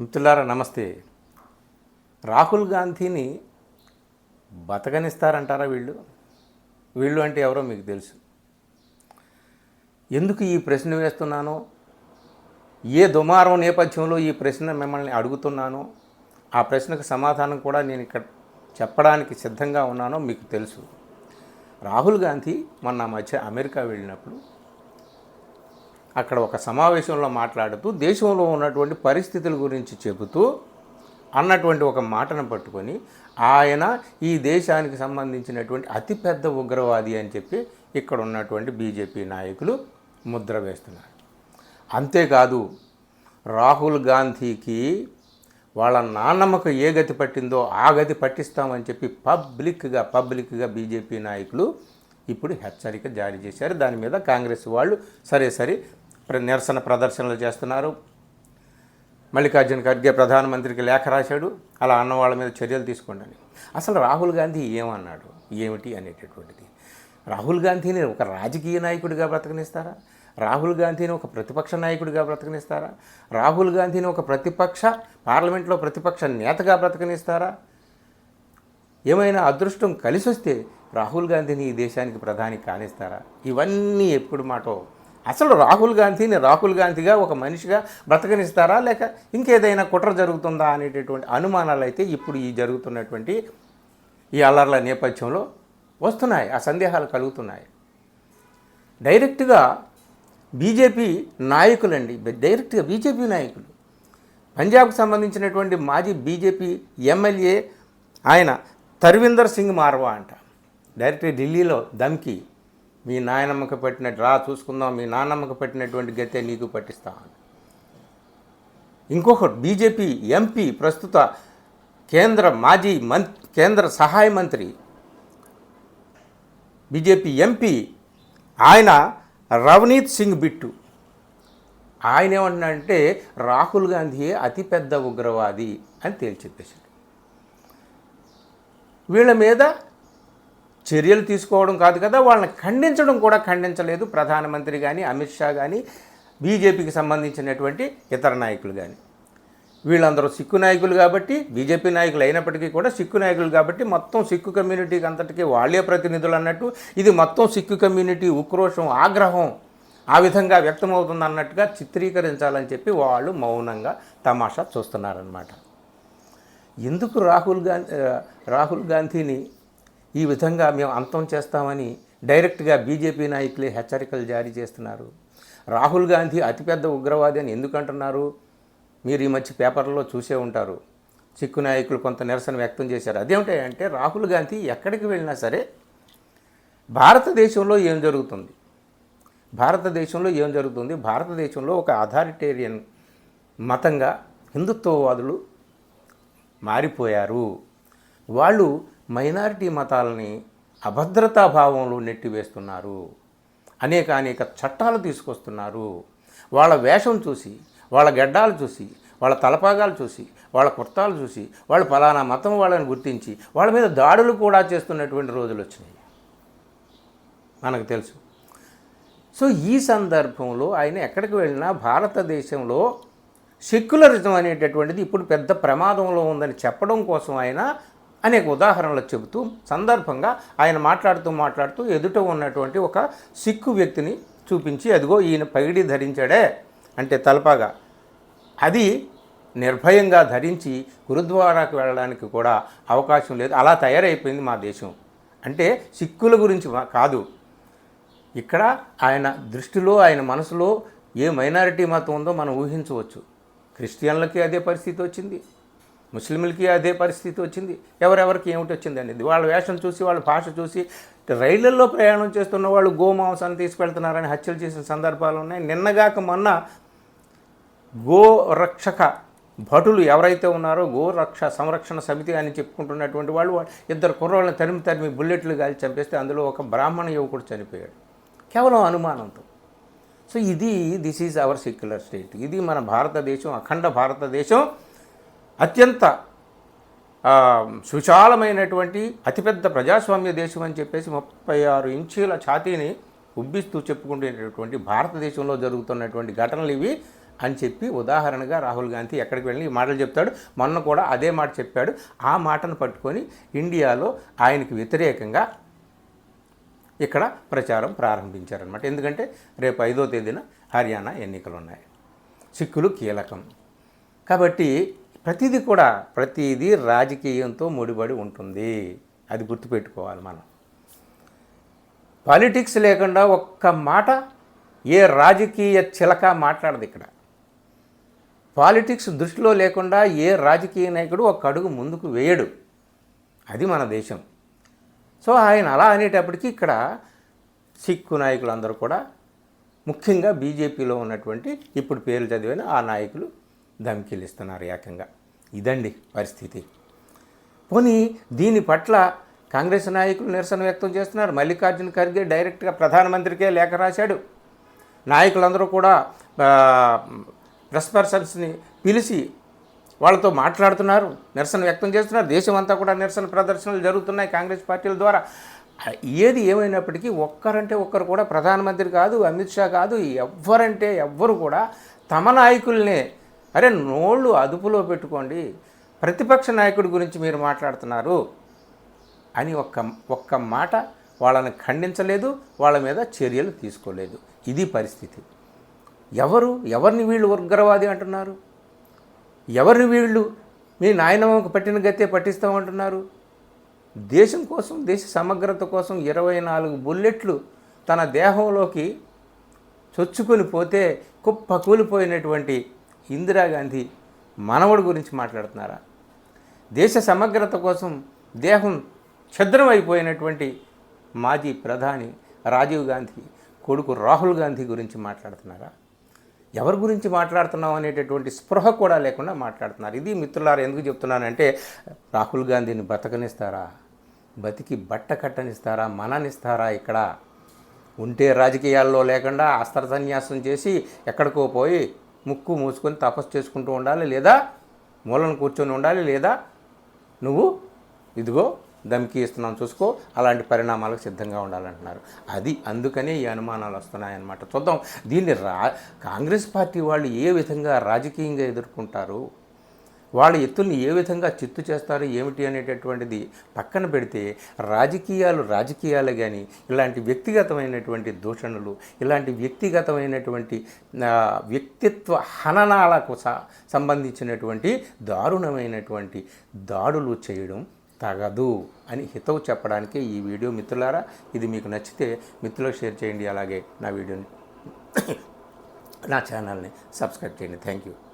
మిత్రులారా నమస్తే. రాహుల్ గాంధీని బతకనిస్తారంటారా వీళ్ళు? వీళ్ళు అంటే ఎవరో మీకు తెలుసు. ఎందుకు ఈ ప్రశ్న వేస్తున్నానో ఏ దుమారం నేపథ్యంలో ఈ ప్రశ్న మిమ్మల్ని అడుగుతున్నానో ఆ ప్రశ్నకు సమాధానం కూడా నేను ఇక్కడ చెప్పడానికి సిద్ధంగా ఉన్నానో మీకు తెలుసు. రాహుల్ గాంధీ మొన్న మధ్య అమెరికా వెళ్ళినప్పుడు అక్కడ ఒక సమావేశంలో మాట్లాడుతూ దేశంలో ఉన్నటువంటి పరిస్థితుల గురించి చెబుతూ అన్నటువంటి ఒక మాటను పట్టుకొని ఆయన ఈ దేశానికి సంబంధించినటువంటి అతిపెద్ద ఉగ్రవాది అని చెప్పి ఇక్కడ ఉన్నటువంటి బీజేపీ నాయకులు ముద్ర వేస్తున్నారు. అంతేకాదు రాహుల్ గాంధీకి వాళ్ళ నాన్నమ్మకు ఏ గతి పట్టిందో ఆ గతి పట్టిస్తామని చెప్పి పబ్లిక్గా పబ్లిక్గా బీజేపీ నాయకులు ఇప్పుడు హెచ్చరిక జారీ చేశారు. దాని మీద కాంగ్రెస్ వాళ్ళు సరే సరే నిరసన ప్రదర్శనలు చేస్తున్నారు. మల్లికార్జున ఖర్గే ప్రధానమంత్రికి లేఖ రాశాడు. అలా అన్న వాళ్ళ మీద చర్యలు తీసుకోండి అని. అసలు రాహుల్ గాంధీ ఏమన్నాడు? ఏమిటి అనేటటువంటిది? రాహుల్ గాంధీని ఒక రాజకీయ నాయకుడిగా బ్రతకనిస్తారా? రాహుల్ గాంధీని ఒక ప్రతిపక్ష నాయకుడిగా బ్రతకనిస్తారా? రాహుల్ గాంధీని ఒక ప్రతిపక్ష పార్లమెంట్లో ప్రతిపక్ష నేతగా బ్రతకనిస్తారా? ఏమైనా అదృష్టం కలిసి వస్తే రాహుల్ గాంధీని ఈ దేశానికి ప్రధాని కానిస్తారా? ఇవన్నీ ఎప్పుడు మాటో అసలు రాహుల్ గాంధీని రాహుల్ గాంధీగా ఒక మనిషిగా బ్రతకనిస్తారా? లేక ఇంకేదైనా కుట్ర జరుగుతుందా అనేటటువంటి అనుమానాలు అయితే ఇప్పుడు ఈ జరుగుతున్నటువంటి ఈ అల్లర్ల నేపథ్యంలో వస్తున్నాయి ఆ సందేహాలు కలుగుతున్నాయి. డైరెక్ట్గా బీజేపీ నాయకులండి డైరెక్ట్గా బీజేపీ నాయకులు. పంజాబ్కు సంబంధించినటువంటి మాజీ బీజేపీ ఎమ్మెల్యే ఆయన తర్విందర్ సింగ్ మార్వా అంట. డైరెక్ట్గా ఢిల్లీలో దమ్కి మీ నాయనమ్మకి పెట్టినట్టు రా చూసుకుందాం మీ నాన్నమ్మకి పెట్టినటువంటి గతే నీకు పట్టిస్తా ఇంకొకటి బీజేపీ ఎంపీ ప్రస్తుత కేంద్ర మాజీ మం కేంద్ర సహాయ మంత్రి బీజేపీ ఎంపీ ఆయన రవనీత్ సింగ్ బిట్టు. ఆయన ఏమంటున్నాడంటే రాహుల్ గాంధీ అతిపెద్ద ఉగ్రవాది అని తేల్చెప్పేశాడు. వీళ్ళ మీద చర్యలు తీసుకోవడం కాదు కదా వాళ్ళని ఖండించడం కూడా ఖండించలేదు ప్రధానమంత్రి కానీ అమిత్ షా కానీ బీజేపీకి సంబంధించినటువంటి ఇతర నాయకులు కానీ వీళ్ళందరూ సిక్కు నాయకులు కాబట్టి బీజేపీ నాయకులు అయినప్పటికీ కూడా సిక్కు నాయకులు కాబట్టి మొత్తం సిక్కు కమ్యూనిటీకి అంతటికీ వాళ్ళే ప్రతినిధులు అన్నట్టు ఇది మొత్తం సిక్కు కమ్యూనిటీ ఉక్రోషం ఆగ్రహం ఆ విధంగా వ్యక్తమవుతుంది అన్నట్టుగా చిత్రీకరించాలని చెప్పి వాళ్ళు మౌనంగా తమాషా చూస్తున్నారనమాట ఎందుకు రాహుల్ గాంధీ రాహుల్ గాంధీని ఈ విధంగా మేము అంతం చేస్తామని డైరెక్ట్గా బీజేపీ నాయకులే హెచ్చరికలు జారీ చేస్తున్నారు. రాహుల్ గాంధీ అతిపెద్ద ఉగ్రవాది అని ఎందుకంటున్నారు? మీరు ఈ మధ్య పేపర్లో చూసే ఉంటారు. సిక్కు నాయకులు కొంత నిరసన వ్యక్తం చేశారు. అదేమిటంటే రాహుల్ గాంధీ ఎక్కడికి వెళ్ళినా సరే భారతదేశంలో ఏం జరుగుతుంది? భారతదేశంలో ఏం జరుగుతుంది? భారతదేశంలో ఒక అథారిటేరియన్ మతంగా హిందుత్వవాదులు మారిపోయారు. వాళ్ళు మైనారిటీ మతాలని అభద్రతా భావంలో నెట్టివేస్తున్నారు. అనేక అనేక చట్టాలు తీసుకొస్తున్నారు. వాళ్ళ వేషం చూసి వాళ్ళ గడ్డాలు చూసి వాళ్ళ తలపాగాలు చూసి వాళ్ళ కుర్తాలు చూసి వాళ్ళు ఫలానా మతం వాళ్ళని గుర్తించి వాళ్ళ మీద దాడులు కూడా చేస్తున్నటువంటి రోజులు వచ్చినాయి. మనకు తెలుసు. సో ఈ సందర్భంలో ఆయన ఎక్కడికి వెళ్ళినా భారతదేశంలో సెక్యులరిజం అనేటటువంటిది ఇప్పుడు పెద్ద ప్రమాదంలో ఉందని చెప్పడం కోసం ఆయన అనేక ఉదాహరణలు చెబుతూ సందర్భంగా ఆయన మాట్లాడుతూ మాట్లాడుతూ ఎదుట ఉన్నటువంటి ఒక సిక్కు వ్యక్తిని చూపించి అదిగో ఈయన పగిడి ధరించాడే అంటే తలపాగా. అది నిర్భయంగా ధరించి గురుద్వారాకు వెళ్ళడానికి కూడా అవకాశం లేదు. అలా తయారైపోయింది మా దేశం. అంటే సిక్కుల గురించి కాదు. ఇక్కడ ఆయన దృష్టిలో ఆయన మనసులో ఏ మైనారిటీ మతం ఉందో మనం ఊహించవచ్చు. క్రిస్టియన్లకి అదే పరిస్థితి వచ్చింది. ముస్లింలకి అదే పరిస్థితి వచ్చింది. ఎవరెవరికి ఏమిటి వచ్చింది అనేది. వాళ్ళ వేషం చూసి వాళ్ళ భాష చూసి రైళ్ళలో ప్రయాణం చేస్తున్న వాళ్ళు గోమాంసాన్ని తీసుకెళ్తున్నారని హత్యలు చేసిన సందర్భాలు ఉన్నాయి. నిన్నగాక మొన్న గోరక్షక భటులు ఎవరైతే ఉన్నారో గోరక్ష సంరక్షణ సమితి అని చెప్పుకుంటున్నటువంటి వాళ్ళు ఇద్దరు కుర్రోళ్ళని తరిమి తరిమి బుల్లెట్లు గాలి చంపేస్తే అందులో ఒక బ్రాహ్మణ యువకుడు చనిపోయాడు. కేవలం అనుమానంతో. సో ఇది this is our secular state ఇది మన భారతదేశం అఖండ భారతదేశం. అత్యంత ఆ, సువిశాలమైనటువంటి అతిపెద్ద ప్రజాస్వామ్య దేశం అని చెప్పేసి ముప్పై ఆరు ఇంచీల ఛాతీని ఉబ్బిస్తూ చెప్పుకునేటటువంటి భారతదేశంలో జరుగుతున్నటువంటి ఘటనలు ఇవి అని చెప్పి ఉదాహరణగా రాహుల్ గాంధీ ఎక్కడికి వెళ్ళి ఈ మాటలు చెప్తాడు. మొన్న కూడా అదే మాట చెప్పాడు. ఆ మాటను పట్టుకొని ఇండియాలో ఆయనకి వ్యతిరేకంగా ఇక్కడ ప్రచారం ప్రారంభించారనమాట ఎందుకంటే రేపు ఐదో తేదీన హర్యానా ఎన్నికలు ఉన్నాయి సిక్కులు కీలకం. కాబట్టి ప్రతిదీ కూడా ప్రతిదీ రాజకీయంతో ముడిపడి ఉంటుంది. అది గుర్తుపెట్టుకోవాలి మనం. పాలిటిక్స్ లేకుండా ఒక్క మాట ఏ రాజకీయ చిలక మాట్లాడదు ఇక్కడ. పాలిటిక్స్ దృష్టిలో లేకుండా ఏ రాజకీయ నాయకుడు ఒక అడుగు ముందుకు వేయడు. అది మన దేశం. సో ఆయన అలా అనేటప్పటికీ ఇక్కడ సిక్కు నాయకులందరూ కూడా ముఖ్యంగా బీజేపీలో ఉన్నటువంటి ఇప్పుడు పేర్లు చదివిన ఆ నాయకులు ధమ్కీలు ఇస్తున్నారు ఏకంగా. ఇదండి పరిస్థితి. పోనీ దీని పట్ల కాంగ్రెస్ నాయకులు నిరసన వ్యక్తం చేస్తున్నారు. మల్లికార్జున ఖర్గే డైరెక్ట్గా ప్రధానమంత్రికే లేఖ రాశాడు. నాయకులందరూ కూడా ప్రెస్ పర్సన్స్ని పిలిచి వాళ్ళతో మాట్లాడుతున్నారు నిరసన వ్యక్తం చేస్తున్నారు. దేశం అంతా కూడా నిరసన ప్రదర్శనలు జరుగుతున్నాయి కాంగ్రెస్ పార్టీల ద్వారా. ఏది ఏమైనప్పటికీ ఒక్కరంటే ఒక్కరు కూడా ప్రధానమంత్రి కాదు అమిత్ షా కాదు ఎవ్వరంటే ఎవ్వరు కూడా తమ నాయకుల్నే అరే నోళ్ళు అదుపులో పెట్టుకోండి. ప్రతిపక్ష నాయకుడి గురించి మీరు మాట్లాడుతున్నారు అని ఒక్క ఒక్క మాట వాళ్ళని ఖండించలేదు వాళ్ళ మీద చర్యలు తీసుకోలేదు. ఇది పరిస్థితి. ఎవరు ఎవరిని వీళ్ళు ఉగ్రవాది అంటున్నారు? ఎవరిని వీళ్ళు మీ నాయనమ్మకు పట్టిన గతే పట్టిస్తామంటున్నారు దేశం కోసం దేశ సమగ్రత కోసం ఇరవై నాలుగు బుల్లెట్లు తన దేహంలోకి చొచ్చుకొని పోతే కుప్ప కూలిపోయినటువంటి ఇందిరాగాంధీ మనవడు గురించి మాట్లాడుతున్నారా? దేశ సమగ్రత కోసం దేహం ఛద్రం అయిపోయినటువంటి మాజీ ప్రధాని రాజీవ్ గాంధీ కొడుకు రాహుల్ గాంధీ గురించి మాట్లాడుతున్నారా? ఎవరి గురించి మాట్లాడుతున్నాం అనేటటువంటి స్పృహ కూడా లేకుండా మాట్లాడుతున్నారు. ఇది మిత్రులారా ఎందుకు చెప్తున్నానంటే రాహుల్ గాంధీని బతకనిస్తారా? బతికి బట్ట కట్టనిస్తారా? మననిస్తారా ఇక్కడ? ఉంటే రాజకీయాల్లో లేకుండా అస్త్ర సన్యాసం చేసి ఎక్కడికో పోయి ముక్కు మూసుకొని తపస్సు చేసుకుంటూ ఉండాలి లేదా మూలను కూర్చొని ఉండాలి లేదా నువ్వు ఇదిగో దమ్కి ఇస్తున్నాం చూసుకో అలాంటి పరిణామాలకు సిద్ధంగా ఉండాలంటున్నారు. అది అందుకనే ఈ అనుమానాలు వస్తున్నాయన్నమాట. చూద్దాం దీన్ని రా కాంగ్రెస్ పార్టీ వాళ్ళు ఏ విధంగా రాజకీయంగా ఎదుర్కొంటారు? వాళ్ళ ఎత్తుల్ని ఏ విధంగా చిత్తు చేస్తారు ఏమిటి అనేటటువంటిది పక్కన పెడితే రాజకీయాలు రాజకీయాలే కానీ ఇలాంటి వ్యక్తిగతమైనటువంటి దూషణలు ఇలాంటి వ్యక్తిగతమైనటువంటి వ్యక్తిత్వ హననాలకు స సంబంధించినటువంటి దారుణమైనటువంటి దాడులు చేయడం తగదు అని హితవు చెప్పడానికి ఈ వీడియో మిత్రులారా. ఇది మీకు నచ్చితే మిత్రులకు షేర్ చేయండి. అలాగే నా వీడియోని నా ఛానల్ని సబ్స్క్రైబ్ చేయండి. Thank you